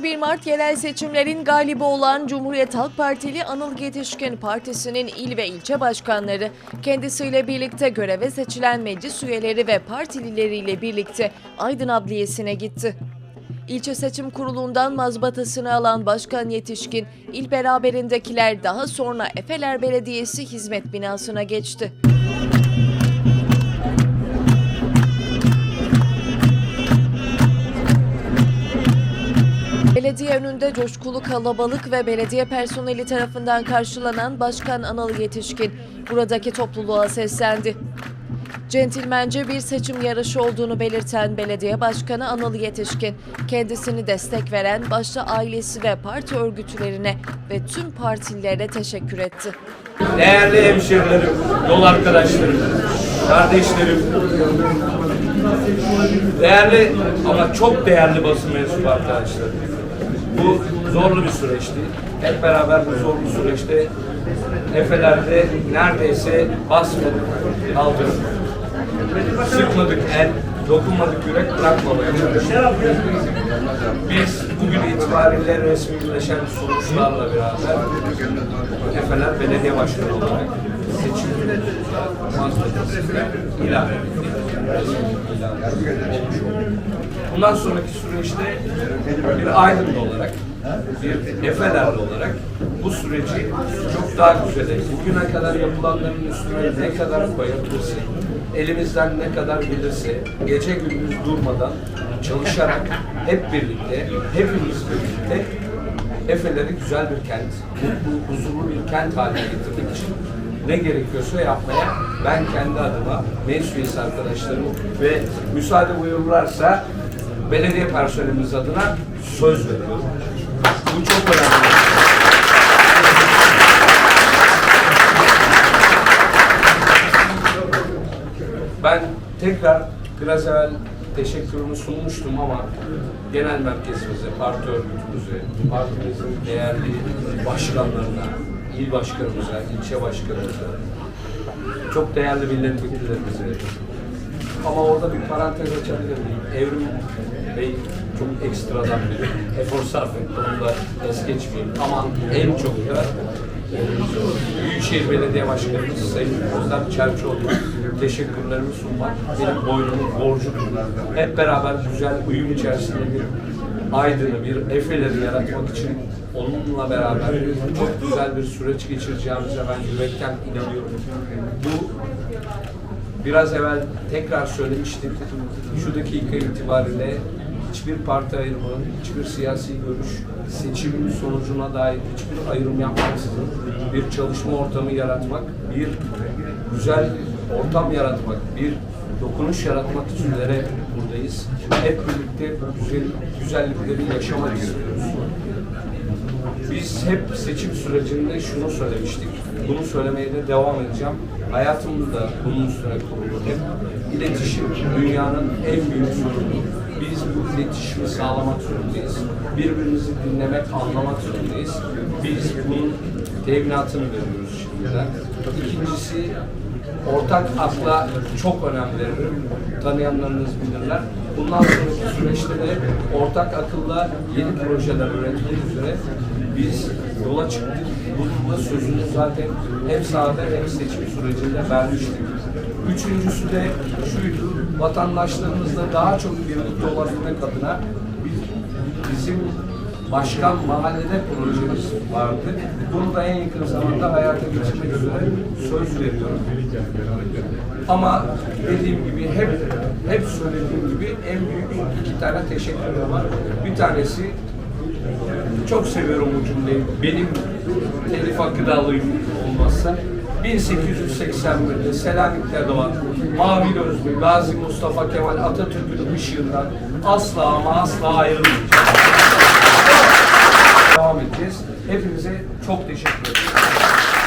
31 Mart yerel seçimlerin galibi olan Cumhuriyet Halk Partili Anıl Yetişkin Partisi'nin il ve ilçe başkanları kendisiyle birlikte göreve seçilen meclis üyeleri ve partilileriyle birlikte Aydın Adliyesi'ne gitti. İlçe Seçim Kurulu'ndan mazbatasını alan Başkan Yetişkin, il beraberindekiler daha sonra Efeler Belediyesi hizmet binasına geçti. Önünde coşkulu kalabalık ve belediye personeli tarafından karşılanan Başkan Anıl Yetişkin buradaki topluluğa seslendi. Centilmence bir seçim yarışı olduğunu belirten belediye başkanı Anıl Yetişkin, kendisini destek veren başta ailesi ve parti örgütlerine ve tüm partililere teşekkür etti. Değerli hemşerilerim, yol arkadaşlarım, kardeşlerim, değerli ama çok değerli basın mensubu arkadaşlarım. Bu zorlu bir süreçti. Hep beraber bu zorlu süreçte Efeler'de neredeyse basmadık, kaldık. Sıkmadık el, dokunmadık yürek bırakmamaya çalıştık. Biz bugün itibariyle resmileşen sonuçlarla beraber Efeler Belediye Başkanı olarak seçim mazbatası ilan edildi. Bundan sonraki süreçte bir Aydınlı olarak, bir Efelerli olarak bu süreci çok daha güzel, bugüne kadar yapılanların üstüne ne kadar koyabilirse, elimizden ne kadar gelirse, gece gündüz durmadan çalışarak hep birlikte, hepimiz birlikte Efe'leri güzel bir kent, mutlu, huzurlu bir kent haline getirmek için ne gerekiyorsa yapmaya ben kendi adıma meclis üyesi arkadaşlarım ve müsaade buyururlarsa belediye personelimiz adına söz veriyorum. Bu çok önemli. Ben tekrar biraz evvel teşekkürümü sunmuştum ama genel merkezimize, parti örgütümüze, partimizin değerli başkanlarına, il başkanımıza, ilçe başkanımıza, çok değerli milletvekillerimize ama orada bir parantez açabilir miyim? Evrim Bey çok ekstradan bir efor sarf etti. Onu da es geçmeyeyim. Ama en çok da Büyükşehir Belediye Başkanımız Sayın Özlem Çerçoğlu teşekkürlerimi sunmak benim boynumun borcudur. Hep beraber güzel uyum içerisinde bir Aydın'ı, bir Efe'leri yaratmak için onunla beraber çok güzel bir süreç geçireceğimize ben yürekten inanıyorum. Bu Biraz evvel tekrar söylemiştim. Şu dakika itibariyle hiçbir parti ayrımı, hiçbir siyasi görüş, seçimin sonucuna dair hiçbir ayrım yapmaksızın bir çalışma ortamı yaratmak, bir güzel ortam yaratmak, bir dokunuş yaratmak üzere buradayız. Hep birlikte bu güzel, güzellikleri yaşamak istiyoruz. Biz hep seçim sürecinde şunu söylemiştik. Bunu söylemeye de devam edeceğim. Hayatım bunun üstüne kurulu. Hep iletişim dünyanın en büyük sorunu. Biz bu iletişimi sağlamak zorundayız. Birbirimizi dinlemek, anlamak zorundayız. Biz bunun teminatını veriyoruz şimdiden. İkincisi ortak akla çok önem veririm. Tanıyanlarınız bilirler. Bundan sonraki süreçte de ortak akılla yeni projeler üretmek üzere biz yola çıktık. Bunun sözünü zaten hem sahada hem seçim sürecinde vermiştik. Üçüncüsü de şuydu, vatandaşlarımızla daha çok birlikte olabilmek adına biz- bizim başkan mahallede projemiz vardı. Bunu da en yakın zamanda hayata geçirmek üzere söz veriyorum. Ama dediğim gibi hep hep söylediğim gibi en büyük iki tane teşekkürüm var. Bir tanesi çok seviyorum bu cümleyi. Benim telif hakkı da alayım olmazsa. 1881'de Selanik'te doğan Mavi Gözlü Gazi Mustafa Kemal Atatürk'ün ışığından asla ama asla ayrılmayacağız. Devam edeceğiz. Hepinize çok teşekkür ederim.